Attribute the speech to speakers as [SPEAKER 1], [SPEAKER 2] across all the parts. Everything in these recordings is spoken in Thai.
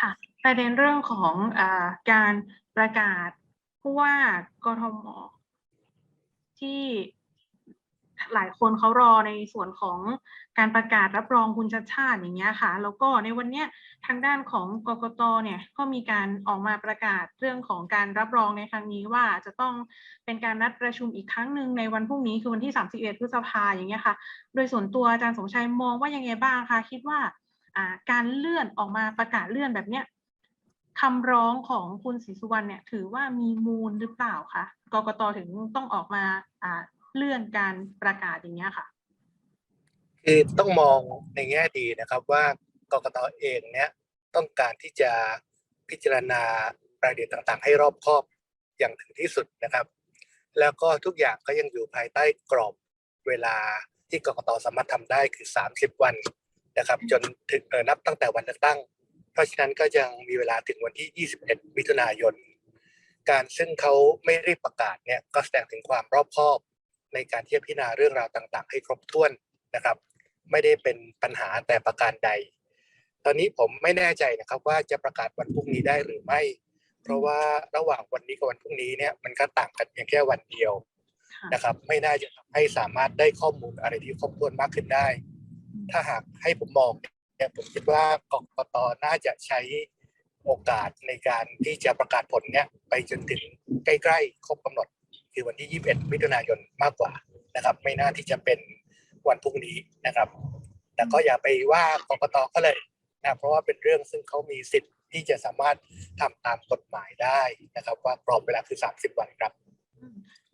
[SPEAKER 1] ค่ะ ประเด็นเรื่องของอการประกาศผู้ว่ากทมที่หลายคนเขารอในส่วนของการประกาศรับรองคุณชัดชาติอย่างเงี้ยค่ะ แล้วก็ในวันเนี้ยทางด้านของกกตเนี่ยก็มีการออกมาประกาศเรื่องของการรับรองในครั้งนี้ว่าจะต้องเป็นการนัดประชุมอีกครั้งหนึ่งในวันพรุ่งนี้คือวันที่ 31 พฤษภาอย่างเงี้ยค่ะ โดยส่วนตัวอาจารย์สมชัยมองว่ายังไงบ้างคะคิดว่า การเลื่อนออกมาประกาศเลื่อนแบบเนี้ยคำร้องของคุณศรีสุวรรณเนี่ยถือว่ามีมูลหรือเปล่าคะกกตถึงต้องออกมาเลื่อนการประกาศอย่างเงี้ยค่ะ
[SPEAKER 2] คือต้องมองในแง่ดีนะครับว่ากกตเองเนี่ยต้องการที่จะพิจารณาประเด็นต่างๆ ให้รอบคอบอย่างถึงที่สุดนะครับ แล้วก็ทุกอย่างก็ยังอยู่ภายใต้กรอบเวลาที่กกตสามารถทำได้คือ 30 วัน นะครับ จนถึงเอ่อนับตั้งแต่วันเลือกตั้ง เพราะฉะนั้นก็ยังมีเวลาถึงวันที่ 21 มิถุนายน การซึ่งเขาไม่รีบประกาศเนี่ยก็แสดงถึงความรอบคอบ ในการที่จะพิจารณาเรื่องราวต่างๆ ให้ครบถ้วนนะครับ ไม่ได้เป็นปัญหาแต่ประการใด ตอนนี้ผมไม่แน่ใจนะครับว่าจะประกาศวันพรุ่งนี้ได้หรือไม่ เพราะว่าระหว่างวันนี้กับวันพรุ่งนี้เนี่ยมันก็ต่างกันเพียงแค่วันเดียว
[SPEAKER 1] ค่ะ
[SPEAKER 2] นะครับไม่น่าจะทำให้สามารถได้ข้อมูลอะไรที่ครบถ้วนมากขึ้นได้ ถ้าหากให้ผมมองเนี่ยผมคิดว่ากกตน่าจะใช้โอกาสในการที่จะประกาศผลเนี่ยไปจนถึงใกล้ๆครบกำหนด คือวันที่ 21 มิถุนายนมากกว่านะครับ ไม่น่าที่จะเป็นวันพรุ่งนี้นะครับ แต่ก็อย่าไปว่ากกตก็เลยนะเพราะว่าเป็นเรื่องซึ่งเขามีสิทธิ์ที่จะสามารถทำตามกฎหมายได้นะครับ ว่ากรอบเวลาคือ 30 วันครับ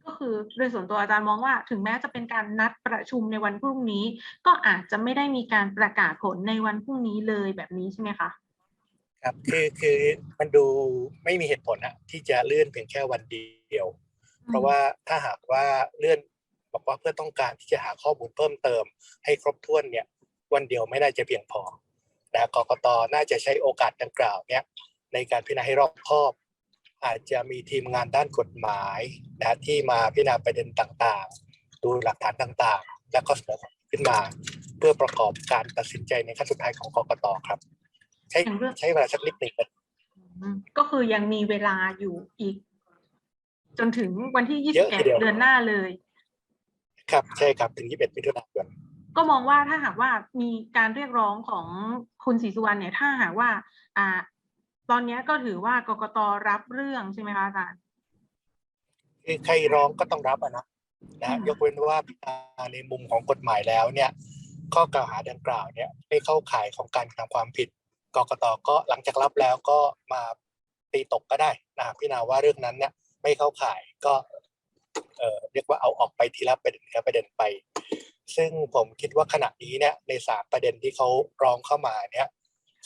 [SPEAKER 1] ก็คือโดยส่วนตัวอาจารย์มองว่าถึงแม้จะเป็นการนัดประชุมในวันพรุ่งนี้ ก็อาจจะไม่ได้มีการประกาศผลในวันพรุ่งนี้เลยแบบนี้ใช่ไหมคะ
[SPEAKER 2] ครับคือคือมันดูไม่มีเหตุผลอะที่จะเลื่อนเพียงแค่วันเดียว เพราะว่าถ้าหากว่าเลื่อนบอกว่าเพื่อต้องการที่จะหาข้อมูลเพิ่มเติม ให้ครบถ้วนเนี่ยวันเดียวไม่น่าจะเพียงพอนะกกตน่าจะใช้โอกาสดังกล่าวเนี่ยในการพิจารณาให้รอบคอบ อาจจะมีทีมงานด้านกฎหมายนะที่มาพิจารณาประเด็นต่างๆ ดูหลักฐานต่างๆ แล้วก็เสนอขึ้นมา เพื่อประกอบการตัดสินใจในขั้นสุดท้ายของกกตครับ ใช้
[SPEAKER 1] อย่างเรื่อง
[SPEAKER 2] ใช้เวลาสักนิดหนึ่ง
[SPEAKER 1] อืมก็คือยังมีเวลาอยู่อีก จนถึงวันที่
[SPEAKER 2] เยอะทีเดียว
[SPEAKER 1] 21 เดือนหน้าเลย
[SPEAKER 2] ครับใช่ครับถึง 21มิถุนายน
[SPEAKER 1] ก็มองว่าถ้าหากว่ามีการเรียกร้องของคุณศรีสุวรรณเนี่ย ถ้าหากว่าอ่า ตอนเนี้ยก็ถือว่ากกตรับเรื่องใช่ไหมคะอาจารย์
[SPEAKER 2] คือใครร้องก็ต้องรับอะนะนะ
[SPEAKER 1] อืม
[SPEAKER 2] ยกเว้นว่าพิจารณาในมุมของกฎหมายแล้วเนี่ย ข้อกล่าวหาดังกล่าวเนี่ยไม่เข้าข่ายของการกระทำความผิดกกตก็หลังจากรับแล้วก็มาตีตกก็ได้นะพิจารณาว่าเรื่องนั้นเนี่ยไม่เข้าข่ายก็เอ่อเรียกว่าเอาออกไปทีละประเด็นละประเด็นไป ซึ่งผมคิดว่าขณะนี้เนี่ยในสามประเด็นที่เขาร้องเข้ามาเนี่ย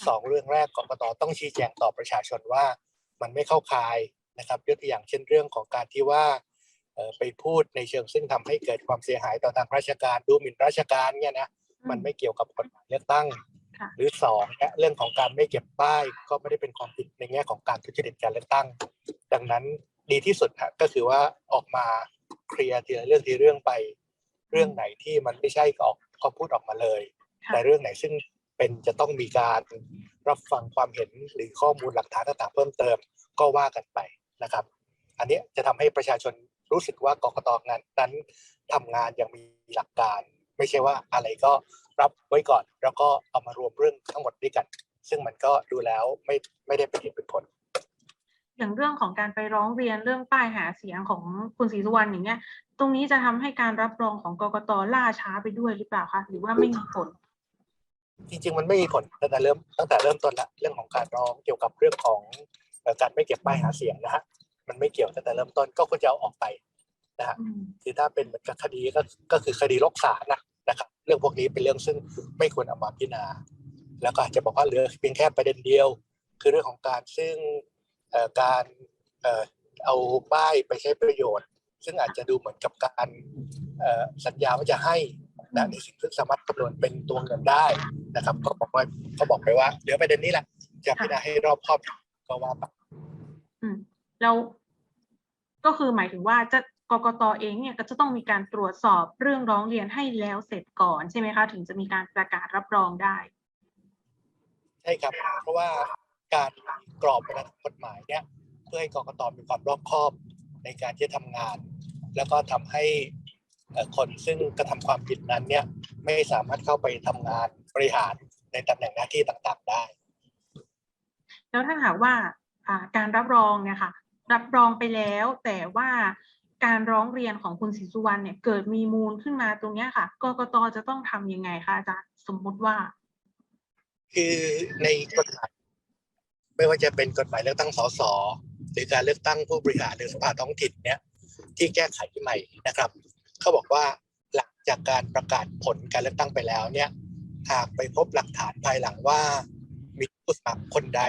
[SPEAKER 2] สองเรื่องแรกกกตต้องชี้แจงต่อประชาชนว่ามันไม่เข้าข่ายนะครับยกตัวอย่างเช่นเรื่องของการที่ว่าเอ่อไปพูดในเชิงซึ่งทำให้เกิดความเสียหายต่อทางราชการดูหมิ่นราชการเนี่ยนะมันไม่เกี่ยวกับกฎหมายเลือกตั้ง
[SPEAKER 1] ค่ะ
[SPEAKER 2] หรือสองเนี่ยเรื่องของการไม่เก็บป้ายก็ไม่ได้เป็นความผิดในแง่ของการทุจริตการเลือกตั้ง ดังนั้นดีที่สุดฮะก็คือว่าออกมาเคลียร์ทีละเรื่องทีละเรื่องไป เรื่องไหนที่มันไม่ใช่ก็ออกก็พูดออกมาเลย
[SPEAKER 1] ค่ะ
[SPEAKER 2] แต่เรื่องไหนซึ่ง เป็นจะต้องมีการรับฟังความเห็นหรือข้อมูลหลักฐานต่างๆเพิ่มเติมก็ว่ากันไปนะครับ อันนี้จะทำให้ประชาชนรู้สึกว่ากกตงานนั้นทำงานอย่างมีหลักการ ไม่ใช่ว่าอะไรก็รับไว้ก่อน แล้วก็เอามารวมเรื่องทั้งหมดด้วยกัน ซึ่งมันก็ดูแล้วไม่ไม่ได้เป็นเหตุเป็นผล
[SPEAKER 1] อย่างเรื่องของการไปร้องเรียนเรื่องป้ายหาเสียงของคุณศรีสุวรรณอย่างเงี้ย ตรงนี้จะทำให้การรับรองของกกตล่าช้าไปด้วยหรือเปล่าคะหรือว่าไม่มีผล
[SPEAKER 2] จริงๆ มันไม่มีผลตั้งแต่เริ่มตั้งแต่เริ่มต้นละเรื่องของการร้องเกี่ยวกับเรื่องของเอ่อการไม่เก็บป้ายหาเสียงนะฮะมันไม่เกี่ยวตั้งแต่เริ่มต้นก็ควรจะเอาออกไปนะฮะ
[SPEAKER 1] อืม
[SPEAKER 2] คือถ้าเป็นเหมือนกับคดีก็ก็คือคดีลกศาลนะนะครับ เรื่องพวกนี้เป็นเรื่องซึ่งไม่ควรเอามาพิจารณา แล้วก็อาจจะบอกว่าเหลือเพียงแค่ประเด็นเดียว คือเรื่องของการซึ่งเอ่อการเอ่อเอาป้ายไปใช้ประโยชน์ ซึ่งอาจจะดูเหมือนกับการเอ่อสัญญาว่าจะให้ นะในสิ่งที่สามารถคำนวณเป็นตัวเงินได้นะครับ ก็บอกว่าก็บอกไปว่าเหลือประเด็นนี้แหละจะพิจารณาให้รอบครอบก็ว่าไป
[SPEAKER 1] อืมแล้วก็คือหมายถึงว่าจะกกตเองเนี่ยก็จะต้องมีการตรวจสอบเรื่องร้องเรียนให้แล้วเสร็จก่อนใช่ไหมคะ ถึงจะมีการประกาศรับรองได้
[SPEAKER 2] ใช่ครับ เพราะว่าการกรอบในกฎหมายเนี่ย เพื่อให้กกตมีความรอบคอบในการที่จะทำงาน แล้วก็ทำให้ คนซึ่งกระทำความผิดนั้นเนี่ยไม่สามารถเข้าไปทำงานบริหารในตำแหน่งหน้าที่ต่างๆได้
[SPEAKER 1] แล้วถ้าหากว่าอ่าการรับรองเนี่ยค่ะรับรองไปแล้วแต่ว่าการร้องเรียนของคุณศรีสุวรรณเนี่ยเกิดมีมูลขึ้นมาตรงเนี้ยค่ะกกตจะต้องทำยังไงคะอาจารย์สมมุติว่า
[SPEAKER 2] คือในกฎหมายไม่ว่าจะเป็นกฎหมายเลือกตั้งสสหรือการเลือกตั้งผู้บริหารหรือสภาท้องถิ่นเนี่ยที่แก้ไขใหม่นะครับ เขาบอกว่าหลังจากการประกาศผลการเลือกตั้งไปแล้วเนี่ยหากไปพบหลักฐานภายหลังว่า มีผู้สมัครคนใด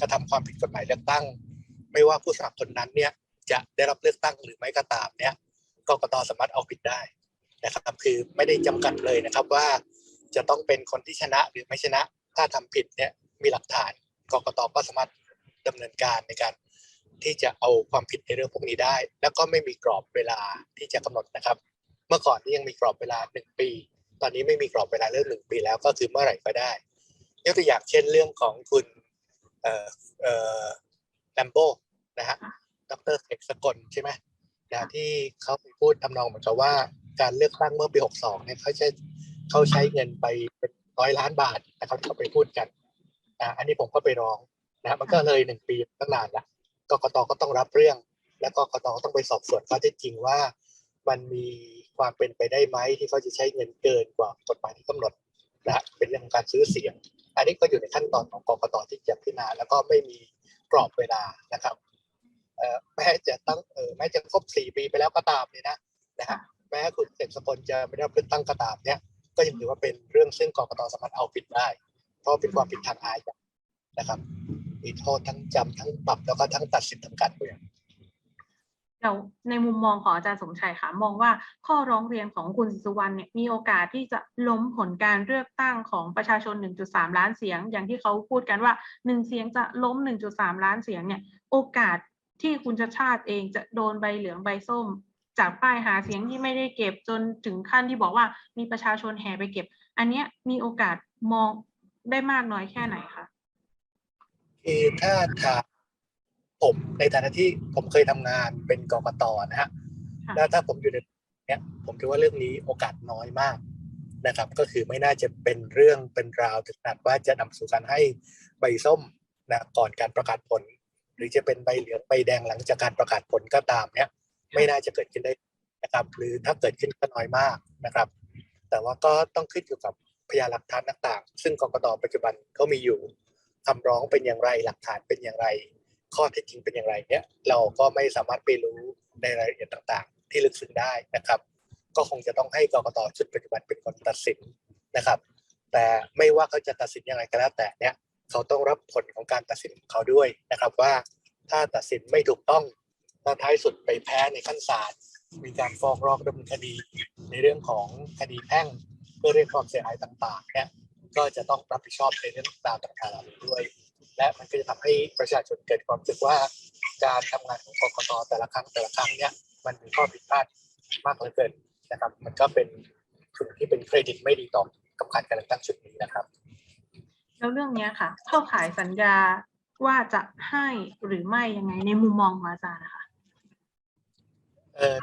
[SPEAKER 2] กระทำความผิดกฎหมายเลือกตั้ง ไม่ว่าผู้สมัครคนนั้นเนี่ยจะได้รับเลือกตั้งหรือไม่ก็ตามเนี่ยกกตสามารถเอาผิดได้นะครับคือไม่ได้จำกัดเลยนะครับว่า จะต้องเป็นคนที่ชนะหรือไม่ชนะ ถ้าทำผิดเนี่ยมีหลักฐานกกตก็สามารถดำเนินการในการที่จะเอาความผิดในเรื่องพวกนี้ได้ แล้วก็ไม่มีกรอบเวลาที่จะกำหนดนะครับ มื่อก่อนนี่ยังมีกรอบเวลาหนึ่งปี ตอนนี้ไม่มีกรอบเวลาเรื่องหนึ่งปีแล้วก็คือเมื่อไหร่ก็ได้ยกตัวอย่างเช่นเรื่องของคุณเอ่อเอ่อแลมโบนะฮะดรเสกสกลใช่ไหมนะที่เขาไปพูดทำนองเหมือนกับว่าการเลือกตั้งเมื่อปี 62 เนี่ยเขาใช้เขาใช้เงินไปเป็นร้อยล้านบาทนะครับเขาไปพูดกันอ่าอันนี้ผมก็ไปร้องนะมันก็เลยหนึ่งปีตั้งนานละกกตก็ต้องรับเรื่อง แล้วก็กกตก็ต้องไปสอบสวนข้อเท็จจริงว่ามันมี ความเป็นไปได้ไหมที่เขาจะใช้เงินเกินกว่ากฎหมายที่กำหนดนะฮะเป็นเรื่องของการซื้อเสียง อันนี้ก็อยู่ในขั้นตอนของกรกตที่จะพิจารณาแล้วก็ไม่มีกรอบเวลานะครับแม้จะตั้งเออแม้จะครบสี่ปีไปแล้วก็ตามเนี่ยนะนะฮะแม้คุณเสกสกลจะไม่ได้เลือกตั้งก็ตามเนี่ยก็ยังถือว่าเป็นเรื่องซึ่งกรกตสามารถเอาผิดได้ เพราะเป็นความผิดทางอาญานะครับมีโทษทั้งจำทั้งปรับแล้วก็ทั้งตัดสิทธิ์ทางการเมือง
[SPEAKER 1] เดี๋ยวในมุมมองของอาจารย์สมชัยค่ะ มองว่าข้อร้องเรียนของคุณสุวรรณเนี่ยมีโอกาสที่จะล้มผลการเลือกตั้งของประชาชน 1.3 ล้านเสียง อย่างที่เขาพูดกันว่า 1 เสียงจะล้ม 1.3 ล้านเสียงเนี่ยโอกาสที่คุณชาติชาติเองจะโดนใบเหลืองใบส้ม จากป้ายหาเสียงที่ไม่ได้เก็บจนถึงขั้นที่บอกว่ามีประชาชนแห่ไปเก็บ อันเนี้ยมีโอกาสมองได้มากน้อยแค่ไหนคะ
[SPEAKER 2] คือถ้าถาม ผมในฐานะที่ผมเคยทำงานเป็นกกตนะฮะ
[SPEAKER 1] ค่ะ
[SPEAKER 2] แล้วถ้าผมอยู่ในเนี้ยผมคิดว่าเรื่องนี้โอกาสน้อยมากนะครับ ก็คือไม่น่าจะเป็นเรื่องเป็นราวถึงขนาดว่าจะนำสู่การให้ใบส้มนะก่อนการประกาศผล หรือจะเป็นใบเหลืองใบแดงหลังจากการประกาศผลก็ตามเนี้ยไม่น่าจะเกิดขึ้นได้นะครับหรือถ้าเกิดขึ้นก็น้อยมากนะครับ แต่ว่าก็ต้องขึ้นอยู่กับพยานหลักฐานต่าง ๆ ซึ่งกกตปัจจุบันเขามีอยู่คำร้องเป็นอย่างไรหลักฐานเป็นอย่างไร ข้อเท็จจริงเป็นอย่างไรเนี่ยเราก็ไม่สามารถไปรู้ในรายละเอียดต่างๆ ที่ลึกซึ้งได้นะครับ ก็คงจะต้องให้กรกตชุดปัจจุบันเป็นคนตัดสินนะครับ แต่ไม่ว่าเขาจะตัดสินยังไงก็แล้วแต่เนี่ยเขาต้องรับผลของการตัดสินของเขาด้วยนะครับว่าถ้าตัดสินไม่ถูกต้องแล้วท้ายสุดไปแพ้ในขั้นศาลมีการฟ้องร้องดำเนินคดีในเรื่องของคดีแพ่งเพื่อเรียกความเสียหายต่างๆเนี่ยก็จะต้องรับผิดชอบในเรื่องราวต่างๆเหล่านี้ด้วย และมันก็จะทำให้ประชาชนเกิดความรู้สึกว่า การทำงานของกกตแต่ละครั้งแต่ละครั้งเนี่ยมันมีข้อผิดพลาดมากเหลือเกินนะครับ มันก็เป็นสิ่งที่เป็นเครดิตไม่ดีต่อกับการการเลือกตั้งชุดนี้นะครับ
[SPEAKER 1] แล้วเรื่องเนี้ยค่ะ เข้าขายสัญญาว่าจะให้หรือไม่ยังไงในมุมมองของอาจารย์นะคะ
[SPEAKER 2] เออ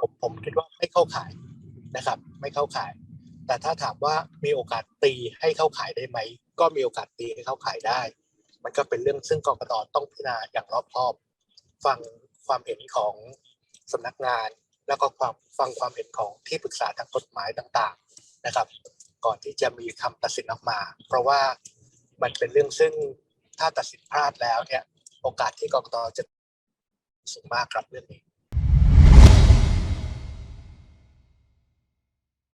[SPEAKER 2] ผมผมคิดว่าไม่เข้าข่ายนะครับ ไม่เข้าข่าย แต่ถ้าถามว่ามีโอกาสตีให้เข้าข่ายได้ไหม ก็มีโอกาสตีให้เข้าข่ายได้ มันก็เป็นเรื่องซึ่งกกตต้องพิจารณาอย่างรอบคอบ ฟังความเห็นของสำนักงาน แล้วก็ความฟังความเห็นของที่ปรึกษาทางกฎหมายต่างๆนะครับ ก่อนที่จะมีคำตัดสินออกมา เพราะว่ามันเป็นเรื่องซึ่งถ้าตัดสินพลาดแล้วเนี่ยโอกาสที่กกตจะสูงมากครับเรื่องนี้